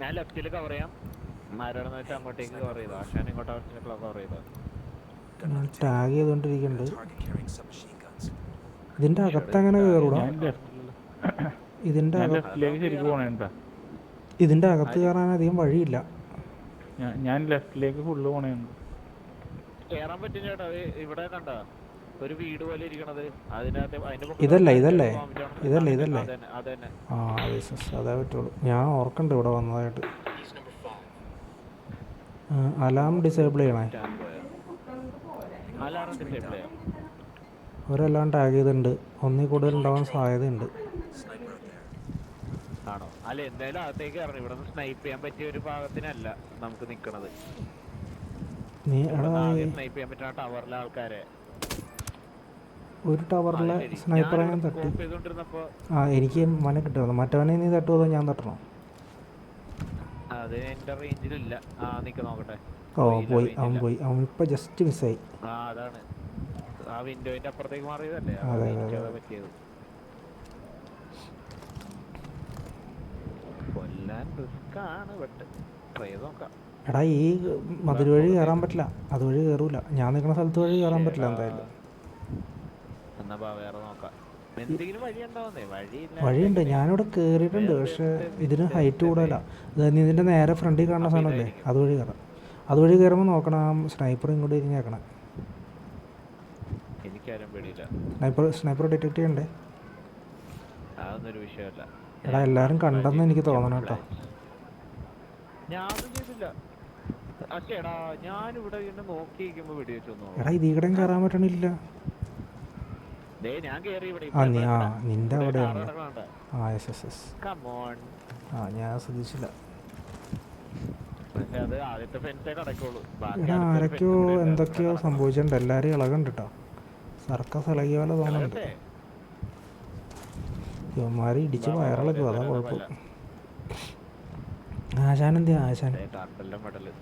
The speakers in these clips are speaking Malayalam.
ഞാൻ ലെഫ്റ്റിൽ കവർ ചെയ്യാം. മരണം വെച്ചാൽ അങ്ങോട്ടേക്ക് കവർ ചെയ്തു? ആശാൻ ഇങ്ങോട്ട് കവർ ചെയ്തു? ടാഗ് ചെയ്തുകൊണ്ടിരിക്കുന്നുണ്ട്. ഇതിന്റെ അകത്ത് അങ്ങനെ കയറൂടാ ഇതിന്റെ ഞാൻ അകത്ത് കയറാൻ അധികം വഴിയില്ല. ഞാൻ ലെഫ്റ്റിലേക്ക് ഫുള്ള് പോണേണ്ട്. കേറാൻ പറ്റില്ല ചേട്ടാ. ഇവിടെ കണ്ട? ഒരു വീട് പോലെ ഇരിക്കണത്. അതിനകത്ത് ഇതല്ലേ, ഇതല്ലേ? ഇതല്ലേ, ഇതല്ലേ? ആ യെസ് അതേ പറ്റുള്ളൂ. ഞാൻ ഓർക്കണ്ട് ഇവിടെ വന്നതായിട്ട്. അലാം ഡിസേബിൾ ചെയ്യണേ. ഒരെല്ലാം ടാഗ് ചെയ്തിട്ടുണ്ട്. ഒന്നിൽ കൂടുതൽ ഉണ്ടാവാൻ സാധ്യതയുണ്ട്. Sniper ആണോ? അല്ല എന്തായാലും അകത്തേക്ക് കയറണം ഇവിടെ സ്നൈപ്പ് ചെയ്യാൻ പറ്റിയ ഒരു ഭാഗത്തിനല്ല നമുക്ക് നിക്കണത്. നീ എടാ സ്നൈപ്പ് ചെയ്യാൻ പറ്റുന്ന ടവറിലെ ആൾക്കാരെ. ഒരു ടവറിലെ സ്നൈപ്പറെ ഞാൻ തട്ടി? ആ എനിക്ക് മന കിട്ടുന്നു മറ്റവനെ നീ തട്ടുമോ ഞാൻ തട്ടണോ? ഓ പോയി അവൻ പോയി. അവൻ ഇപ്പൊ ജസ്റ്റ് മിസ്സായി അതെ, അതെ, എടാ ഈ മതിൽ വഴി കയറാൻ പറ്റില്ല. അതുവഴി കയറൂല ഞാൻ നിൽക്കുന്ന സ്ഥലത്ത് വഴി കയറാൻ പറ്റില്ല എന്തായാലും. എന്നാ വേറെ നോക്കാം. വഴിയുണ്ട്. ഞാനിവിടെ കേറിയിട്ടുണ്ട് പക്ഷെ ഇതിന് ഹൈറ്റ് കൂടുതല. അതായത് ഇതിന്റെ നേരെ ഫ്രണ്ടിൽ കാണുന്ന സാധനമല്ലേ? അതുവഴി കയറാം. അതുവഴി കയറുമ്പോൾ നോക്കണം ആ സ്നൈപ്പർ ഇങ്ങോട്ട് ഇരിഞ്ഞേക്കണം സ്നൈപ്പർ സ്നൈപ്പർ ഡിറ്റക്ട് ചെയ്യണ്ടേ? എടാ എല്ലാരും കണ്ടെന്ന് എനിക്ക് തോന്നണം കേട്ടോ. എടാ എടാ ഇതികൂടെയും കയറാൻ പറ്റണില്ല. ആ നീ ആ നിന്റെ അവിടെയാണ് ആ എസ് എസ് എസ് ആ ഞാൻ ശ്രദ്ധിച്ചില്ല. ആരൊക്കെയോ. എന്തൊക്കെയോ സംഭവിച്ചിട്ടുണ്ട്. എല്ലാരും ഇളകുണ്ട് കേട്ടോ സർക്കസ് ഇളകിയ പോലെ തോന്നുന്നുണ്ട്? ഇവന്മാര് ഇടിച്ച് വയറിളക്കും അതാ കുഴപ്പം. ആശാൻ എന്ത് ആശാൻ.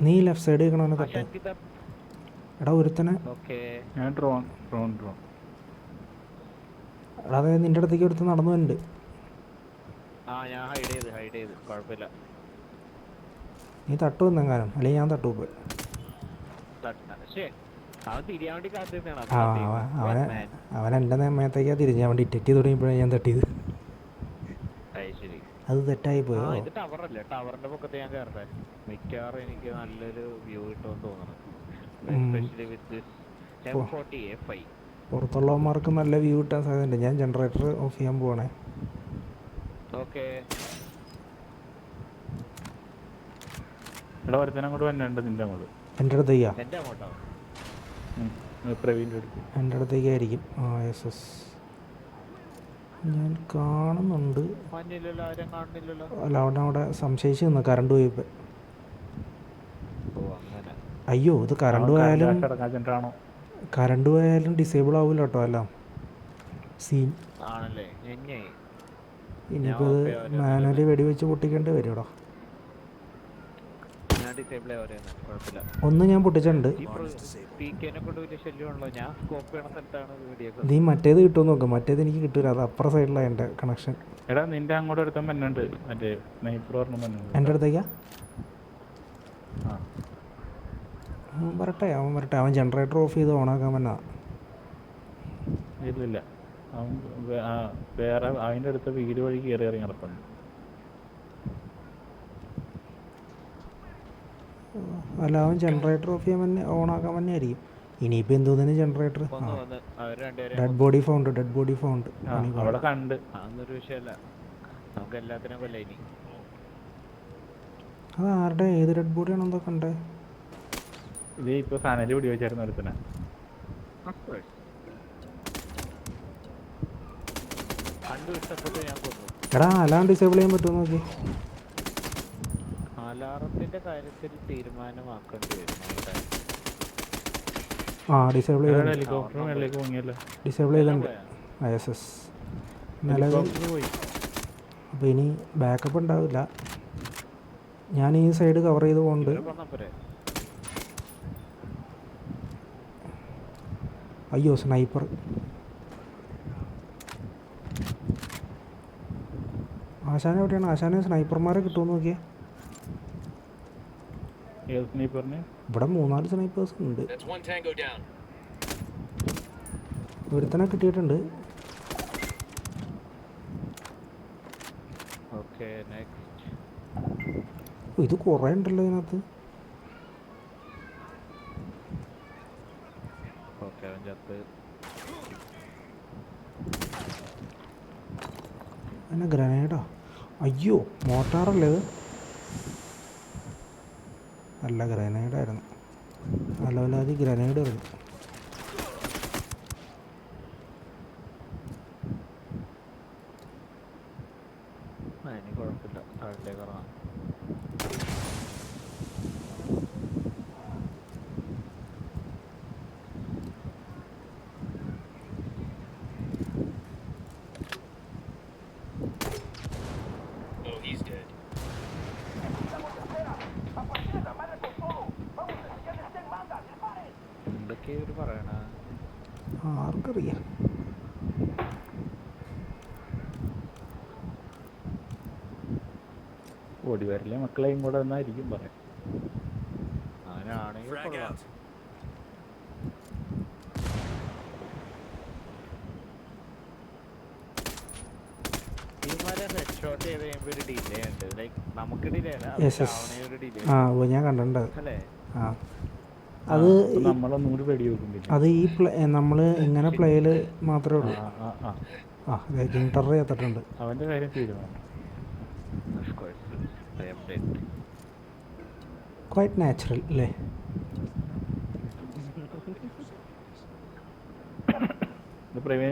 നീ ലെഫ്റ്റ് സൈഡ് നിൽക്കണവനെ തട്ടെ. എടാ ഒരുത്തനെ. ഓക്കെ ഞാൻ ഡ്രോൺ ഡ്രോൺ ഡ്രോൺ എടാ അതെ നിന്റെ അടുത്തേക്ക് എടുത്ത് നടന്നു വരുന്നുണ്ട് ആ ഞാൻ ഹൈഡ് ചെയ്തു ഹൈഡ് ചെയ്തു. കുഴപ്പമില്ല. നീ തട്ടു വന്നെങ്ങാനും അല്ലെങ്കിൽ ഞാൻ തട്ടു പോയി അവൻ എന്റെ നേമയത്തേക്കാ തിരിഞ്ഞ്. അവൻ ഡിറ്റക്ട് ചെയ്ത് തുടങ്ങിയപ്പോഴാണ് ഞാൻ തട്ടിയത്. അത് തെറ്റായി പോയോ? ടവറല്ലേ ടവറിന്റെ പൊക്കത്ത് ഞാൻ കയറട്ടെ മിക്കവാറും എനിക്ക് നല്ലൊരു വ്യൂ കിട്ടുമെന്ന് തോന്നുന്നു. Especially with M forty A five പുറത്തുള്ളവന്മാർക്ക് നല്ല വ്യൂ കിട്ടാൻ സാധ്യതയുണ്ട്. ഞാൻ ജനറേറ്റർ ഓഫ് ചെയ്യാൻ പോവാണേ. ഓക്കെ ഇവിടെ ഒരുത്തനെ അങ്ങോട്ട് വന്നിട്ടുണ്ട് നിന്റെ അങ്ങോട്ട്. എന്റെ അടുത്തേക്കാ അടുത്ത്. എന്റെ അടുത്തേക്കായിരിക്കും ആ എസ് എസ് ഞാൻ കാണുന്നുണ്ട്. മഞ്ഞില്ലല്ലോ ആരും കാണുന്നില്ലല്ലോ. അല്ല അവിടെ അവിടെ സംശയിച്ച് നിന്ന് കറണ്ട് പോയിപ്പോ. ഓ അങ്ങനെ. അയ്യോ ഇത് കറണ്ട് പോയാലും കറണ്ട് പോയാലും ഡിസേബിൾ ആവില്ല കേട്ടോ അല്ല സീൻ ഇനിയിപ്പോ ഇനിയിപ്പോൾ മാനുവലി വെടിവെച്ച് പൊട്ടിക്കേണ്ടി വരും കേട്ടോ ഒന്ന് ഞാൻ പൊട്ടിച്ചിട്ടുണ്ട്. നീ മറ്റേത് കിട്ടുമെന്ന് നോക്കാം. മറ്റേത് എനിക്ക് കിട്ടൂല. അത് അപ്പുറ സൈഡിലാണ് എന്റെ കണക്ഷൻ എടാ നിന്റെ അങ്ങോട്ട് മറ്റേ വന്നുണ്ട് എന്റെ അടുത്തേക്കാ? ആ. അവൻ വരട്ടെ അവൻ വരട്ടെ. അവൻ ജനറേറ്റർ ഓഫ് ചെയ്ത് ഓണാക്കാൻ വന്നാ. ഇല്ലില്ല. അവൻ വേറെ അതിന്റെ അടുത്ത വീട് വഴി കയറി ഇറങ്ങി നടക്കുന്നു അല്ല അവൻ ജനറേറ്റർ ഓഫ് ചെയ്യാൻ തന്നെ ഓണാക്കാൻ തന്നെ ആയിരിക്കും ഇനിയിപ്പോ എന്തോ തന്നെ generator dead body found dead body found അവിടെ കണ്ട്. അതൊരു വിഷയമല്ല നമുക്ക് എല്ലാത്തിനും കൊല്ല ഇനി. അത് ആരുടെ? ഏത് ഡെഡ് ബോഡിയാണോ എന്തോ കണ്ടേ? ഇത് ഇപ്പൊ സനൽ പിടി വെച്ചായിരുന്നു ഒരുത്തനെ എടാ അലാം ഡിസേബിൾ ചെയ്യാൻ പറ്റുമോ നോക്കി? അലാറത്തിന്റെ കാര്യത്തിൽ തീരുമാനമാക്കേണ്ടി വരും. ആ ഡിസേബിൾ ചെയ്തിട്ടുണ്ട്. ഹെലികോപ്റ്റർ മേളിലേക്ക് പൊങ്ങിയല്ലോ? ഡിസേബിൾ ചെയ്തിട്ടുണ്ട്. പോയാ? ഐ എസ് എസ് നിലവിൽ അപ്പോൾ ഇനി ബാക്കപ്പ് ഉണ്ടാവില്ല. ഞാൻ ഈ സൈഡ് കവർ ചെയ്ത് പോകുന്നുണ്ട് ഇവരെ കൊന്നാ പോരെ? അയ്യോ സ്നൈപ്പർ. ആശാന എവിടെയാണ്? ആശാന സ്നൈപ്പർമാരെ കിട്ടുമെന്ന് നോക്കിയേ? ഇവിടെ മൂന്നാൽ സ്നൈപ്പേഴ്സ് ഉണ്ട്. ഒരുത്തനെ കിട്ടിയിട്ടുണ്ട്. ഓക്കെ നെക്സ്റ്റ് ഓ, ഇത് കുറേ ഉണ്ടല്ലോ ഇതിനകത്ത്. ഓക്കെ അവൻ ചത്ത്. എന്നാ ഗ്രനേഡാ? അയ്യോ മോട്ടാറല്ലേ ഇത് നല്ല ഗ്രനേഡായിരുന്നു. അലവലാതി ഗ്രനേഡ് എറിഞ്ഞു ആ ഇനി കുഴപ്പമില്ല താഴത്തേക്ക് ഇറങ്ങാം Oh, he's dead. എന്തൊക്കെയാ ഇവർ പറയണ ആർക്കറിയാം ഓടി വരില്ലേ മക്കളെയും കൂടെ എന്നായിരിക്കും പറയാം അങ്ങനെയാണെങ്കിൽ. ആ ഓ ഞാൻ കണ്ടിട്ടുണ്ട്. അല്ലേ? ആ. അത് അപ്പൊ നമ്മളൊന്നും കൂടി വെടി വെക്കും അത് ഈ പ്ലേ നമ്മൾ ഇങ്ങനെ പ്ലേയിൽ മാത്രമേ ഉള്ളൂ. ആ ആ ചെയ്തിട്ടുണ്ട് അവന്റെ കാര്യം തീരുമാനം. ക്വൈറ്റ് നാച്ചുറൽ അല്ലേ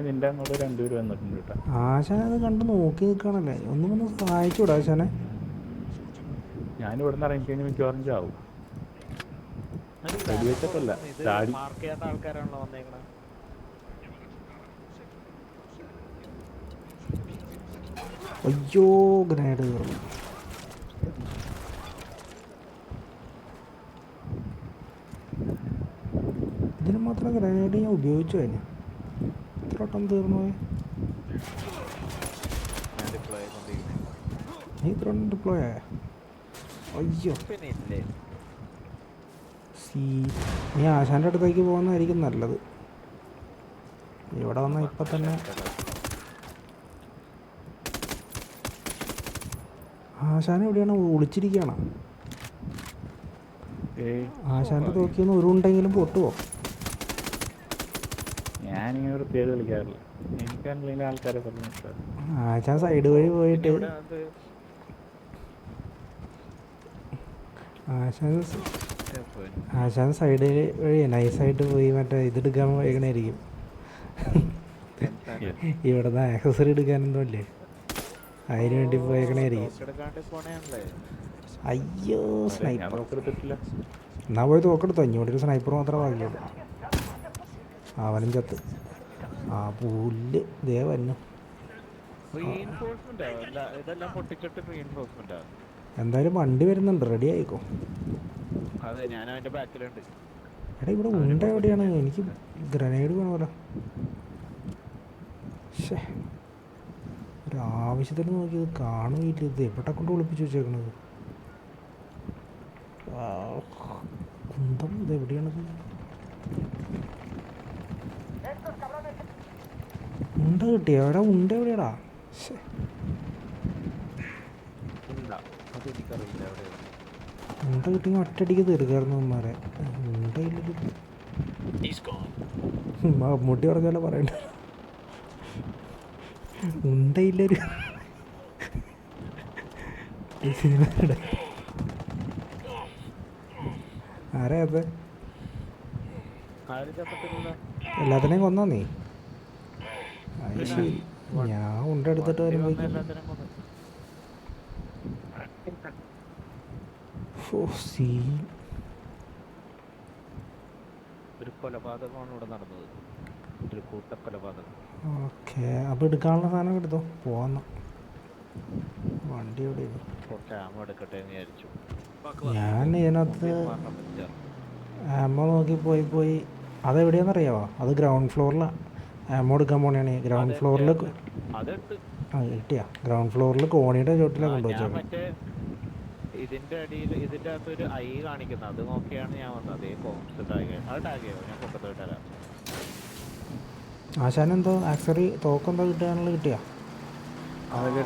നിന്റെ അങ്ങോട്ട് രണ്ടുപേരും വന്നിട്ടുണ്ട് കേട്ടോ. ആശാൻ അത് കണ്ട് നോക്കി നിൽക്കണല്ലേ ഒന്നും ഒന്ന് സഹായിച്ചൂടാ ആശാനെ. ഞാൻ ഇവിടെ നിന്ന് ഇറങ്ങിക്കഴിഞ്ഞാൽ മിക്കവാറും ചാവും. അത് വെടി വെച്ചിട്ടല്ല, ഇത് ചാടി. mark ചെയ്യാത്ത ആൾക്കാരാണല്ലോ വന്നേക്കണെ. അയ്യോ ഗ്രനേഡ് ഇതിന് മാത്രം ഗ്രനേഡ് ഞാൻ ഉപയോഗിച്ചു കഴിഞ്ഞു. എത്ര വട്ടം തീർന്നു പോയി? നീ ഇത്ര ഡിപ്ലോയ് ആയ? അയ്യോ. പിന്നെ? സീ നീ ആശാന്റെ അടുത്തേക്ക് പോകുന്നതായിരിക്കും നല്ലത്. ഇവിടെ വന്നാൽ ഇപ്പം തന്നെ ആശാൻ എവിടെയാണ്? ഒളിച്ചിരിക്കുകയാണ്. ആശാന്റെ തോക്കിയൊന്നും ഒരു ഉണ്ടെങ്കിലും പൊട്ടുവോ? ഞാനിങ്ങനെ പേര് കളിക്കാറില്ല. ആൾക്കാരെ പറഞ്ഞു ആശാൻ സൈഡ് വഴി പോയിട്ട് ആശാൻ. ആശാൻ സൈഡ് വഴി നൈസായിട്ട് പോയി മറ്റേ ഇതെടുക്കാൻ വൈകണായിരിക്കും ഇവിടുന്ന് ആക്സസറി എടുക്കാനൊന്നും അല്ലേ അതിന് വേണ്ടി പോയേക്കണായിരിക്കും അയ്യോ സ്നൈപ്പർ എന്നാ പോയി തോക്കെടുത്തോ ഇങ്ങോട്ട് ഒരു സ്നൈപ്പർ മാത്രമേ ബാക്കിയുള്ളൂ അവനും ചത്ത്. ആ പുല്ല്. ദേ വന്നു. എന്തായാലും വണ്ടി വരുന്നുണ്ട്. റെഡി ആയിക്കോ? അതെ ഞാൻ അവന്റെ ബാക്കിലുണ്ട്. എടാ ഇവിടെ ഉണ്ട എവിടെയാണ്? എനിക്ക് ഗ്രനേഡ് വേണമല്ലോ. ശേ ഒരു ആവശ്യത്തിന് നോക്കിയത് കാണുകയില്ല. ഇത് എവിടെ കൊണ്ട് ഒളിപ്പിച്ച് വെച്ചേക്കണത്? കുന്തം. ഇത് എവിടെയാണത്? ഉണ്ട കിട്ടിയ? എവിടെ ഉണ്ട എവിടെയാടാ? ശേ അത് എനിക്കറിയില്ല ഒറ്റടിക്ക് തീർക്കായിരുന്നു gone. മമ്മൂട്ടി പറഞ്ഞാലോ പറയണ്ട ഉണ്ടയില്ലൊരു ഈ സിനിമയുടെ ആരാ അത്? ആരും ചത്തിട്ടില്ല എല്ലാത്തിനെയും കൊന്നോ നീ? ഞാൻ ഉണ്ട എടുത്തിട്ട് വണ്ടി വന്ന് വരുമ്പോഴേക്കും എല്ലാത്തിനെയും കൊന്നു. ഓ സീ ഒരു കൊലപാതകമാണ് ഇവിടെ നടന്നത്. ഒരു കൂട്ട കൊലപാതകം ഓക്കെ അപ്പോൾ എടുക്കാനുള്ള സാധനം എടുത്തോ? പോവാന്ന. വണ്ടി എവിടെ ആമ എടുക്കട്ടെ എന്ന് വിചാരിച്ചു. ഞാൻ ഇതിനകത്ത്. ആമോ നോക്കി പോയി പോയി. അതെവിടെയാണെന്നറിയാവോ അത് ഗ്രൗണ്ട് ഫ്ലോറിലാണ് ആമോ എടുക്കാൻ പോണേണ്. ഗ്രൗണ്ട് ഫ്ലോറിൽ കിട്ടിയാ ഗ്രൗണ്ട് ഫ്ലോറിൽ കോണിയുടെ ചോട്ടിലാണ് കൊണ്ടുവച്ചത് ഇതിന്റെ അടിയിൽ ഇതിന്റെ അകത്ത് ഒരു ഐ കാണിക്കുന്നത് അത് നോക്കിയാണ് ഞാൻ വന്നത് അതേ ഫോംസ് ടാഗ് അത് ടാഗ് ചെയ്യോ? ഞാൻ പൊക്കത്ത് വിട്ടരാം ആശാൻ എന്തോ ആക്സറി തോക്കെന്തോ കിട്ടാനുള്ള കിട്ടിയാ?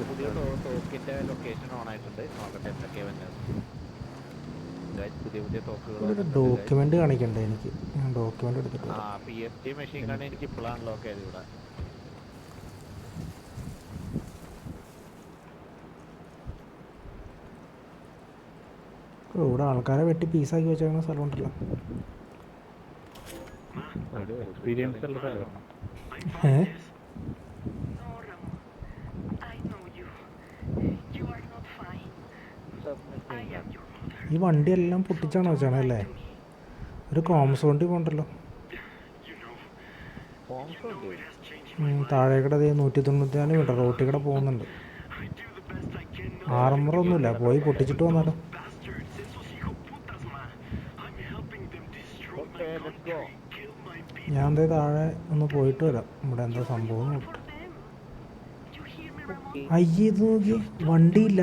പുതിയ തോക്കിന്റെ ലൊക്കേഷൻ ഓൺ ആയിട്ടുണ്ട് നോക്കട്ടെ എന്തൊക്കെ വന്നത് പുതിയ പുതിയ തോക്കുകൾ. ഡോക്യുമെന്റ് കാണിക്കണ്ടേ എനിക്ക്? ഞാൻ ഡോക്യുമെന്റ് എടുത്തിട്ടുണ്ട് ആ. P S T machine gun എനിക്ക് ഇപ്പോഴാണ് ലോക്ക് ആയത് ഇവിടെ. ഇവിടെ ആൾക്കാരെ വെട്ടി പീസാക്കി വെച്ചേക്കുന്ന സ്ഥലം ഉണ്ടല്ലോ എക്സ്പീരിയൻസ് ഉള്ള സ്ഥലമാണ്? ഏ. ഈ വണ്ടിയെല്ലാം പൊട്ടിച്ചാണ് വെച്ചാണ് അല്ലേ? ഒരു കോംസ് വണ്ടി പോണ്ടല്ലോ താഴേക്കടത് നൂറ്റി തൊണ്ണൂറ്റി നാല് മീറ്റർ റോട്ടിൽ കൂടെ പോകുന്നുണ്ട്. ആറമ്പറൊന്നുമില്ല പോയി പൊട്ടിച്ചിട്ട് വന്നാലോ. ഞാൻ ദേ താഴെ ഒന്ന് പോയിട്ട് വരാം. ഇവിടെ എന്താ സംഭവം? അയ്യേ ഇത് നോക്കി വണ്ടിയില്ല.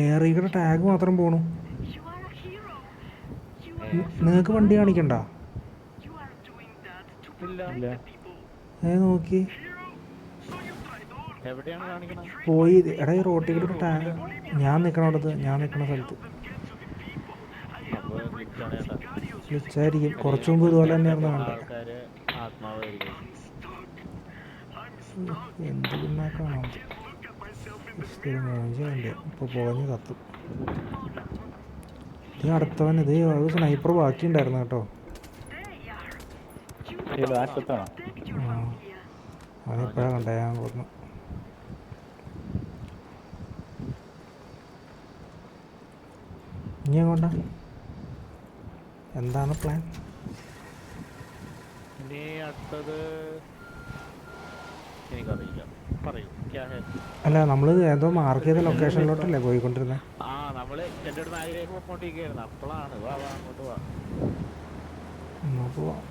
ഏറിയുടെ ടാഗ് മാത്രം പോണു. നിങ്ങൾക്ക് വണ്ടി കാണിക്കണ്ട. ഏ നോക്കി പോയി. എടാ ഈ റോട്ടിൽ കൂടെ ഒരു ടാഗ് ഞാൻ നിൽക്കണോടത്ത് ഞാൻ നിൽക്കണ സ്ഥലത്ത്. വിളിച്ചായിരിക്കും കുറച്ചു മുമ്പ് ഇതുപോലെ തന്നെയായിരുന്നു കണ്ടത്. എന്ത് പിന്നാക്കാണോ മൂഞ്ചി വണ്ടി ഇപ്പോൾ കത്തും. ഇത് അടുത്തവൻ ഇത് അത് സ്നൈപ്പർ ബാക്കിയുണ്ടായിരുന്നു കേട്ടോ. ഏത് ആറ്റത്താണോ ആ. അവനിപ്പോഴാണ് കണ്ടേ ഞാൻ കൊന്നു ഇനി എങ്ങോട്ടാ? എന്താണ് പ്ലാൻ ഇനി അടുത്തത് എനിക്കറിയില്ല. പറയൂ അല്ല നമ്മൾ ഏതോ മാർക്ക് ചെയ്ത ലൊക്കേഷനിലോട്ടല്ലേ പോയിക്കൊണ്ടിരുന്നത് ആ നമ്മൾ എന്റെ അടുത്ത് ആഗ്രഹം പോയിക്കൊണ്ടിരിക്കുകയായിരുന്നു. അപ്പോഴാണ് വാ വാ അങ്ങോട്ട് വാ. എന്നാ പോവാം.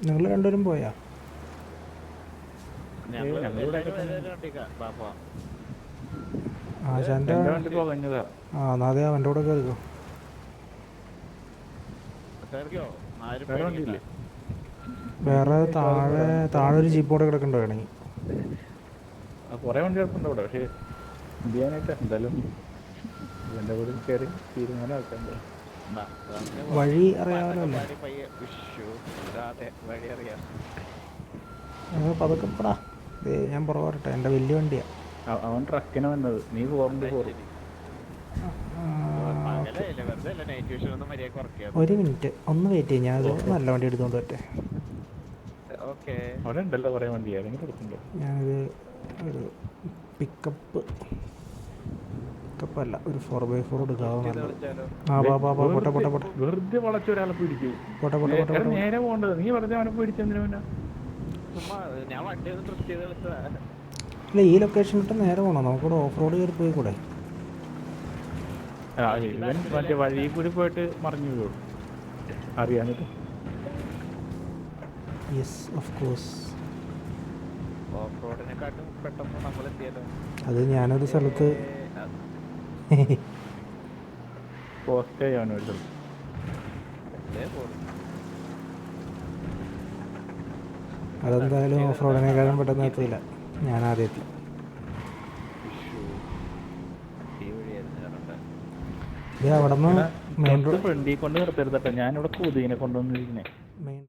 നിങ്ങൾ രണ്ടുപേരും പോയാ? ഞങ്ങൾ ഞങ്ങളിവിടെ എല്ലാവരും എല്ലാവരും കണ്ടിക്കാം വാ പോവാം ആശാന്റെ എന്റെ വണ്ടി പോകഞ്ഞതാ ആ എന്നാ അതെ അവന്റെ കൂടെ കയറിക്കോ. കേറിക്കോ ആരും വേറെ വേറെ താഴെ താഴെ ഒരു ജീപ്പ് കൂടെ കിടക്കണ്ടോ വേണമെങ്കിൽ ആ കുറേ വണ്ടി കിടപ്പുണ്ട് അവിടെ പക്ഷേ എന്ത് ചെയ്യാനായിട്ടാ എന്തായാലും എന്റെ കൂടെ കയറി തീരുമാനമാക്കണ്ടേ ദാ, ദാ, വഴി അറിയാമല്ലോ വഴി പതുക്കെ പടാ ഞാൻ പുറകോട്ടെ എന്റെ വലിയ വണ്ടിയാണ് അവ- അവൻ ട്രക്കിന് വന്നത്. നീ ഫോറിന്റെ ഫോർ ഒരു മിനിറ്റ് ഒന്ന് വെയിറ്റ് ചെയ്യും. ഞാൻ നല്ല വണ്ടി എടുത്തോണ്ട് പറ്റേ ഓക്കെ. അവിടെ ഉണ്ടല്ലോ കുറേ വണ്ടി. എടുക്കുന്നുണ്ടോ ഞാനൊരു ഒരു പിക്കപ്പ് പിക്കപ്പ് അല്ല ഒരു ഫോർ ബൈ ഫോർ എടുക്കാവുന്ന ആ ബാ ബാ ബാ പോട്ടെ പോട്ടെ പോട്ടെ. വെറുതെ വളച്ച ഒരാളെ പിടിക്കും. പോട്ടെ പോട്ടെ പോട്ടെ നേരെ പോകേണ്ടത്. നീ വെറുതെ അവനെ പിടിച്ചെന്തിനാ ഞാൻ വണ്ടി ഒന്ന് ട്രിപ്പ് ചെയ്ത് ഇല്ല ഈ ലൊക്കേഷൻ ഇട്ട് നേരെ പോകണം നമുക്കിവിടെ ഓഫ് റോഡ് കയറി പോയി കൂടെ. ഇവൻ മറ്റേ വഴിയിൽ കൂടി പോയിട്ട് മറിഞ്ഞു വീഴും അറിയാഞ്ഞിട്ട്. യെസ് ഓഫ് കോഴ്സ് അത് ഞാനൊരു സ്ഥലത്ത് ഏ, പോസ്റ്റ് ചെയ്യാൻ ഒരു സ്ഥലത്ത് അതെന്തായാലും ഓഫ് റോഡിനേക്കാളും പെട്ടെന്ന് എത്തിയില്ല. ഞാൻ ആദ്യം എത്തി അവിടെ നിന്ന് മെയിൻ റോഡ് ഫ്രണ്ടിൽ കൊണ്ട് നിർത്തരുതട്ടെ ഞാനിവിടെ കൊതുകിനെ കൊണ്ടുവന്നിരിക്കുന്നേ. മെയിൻ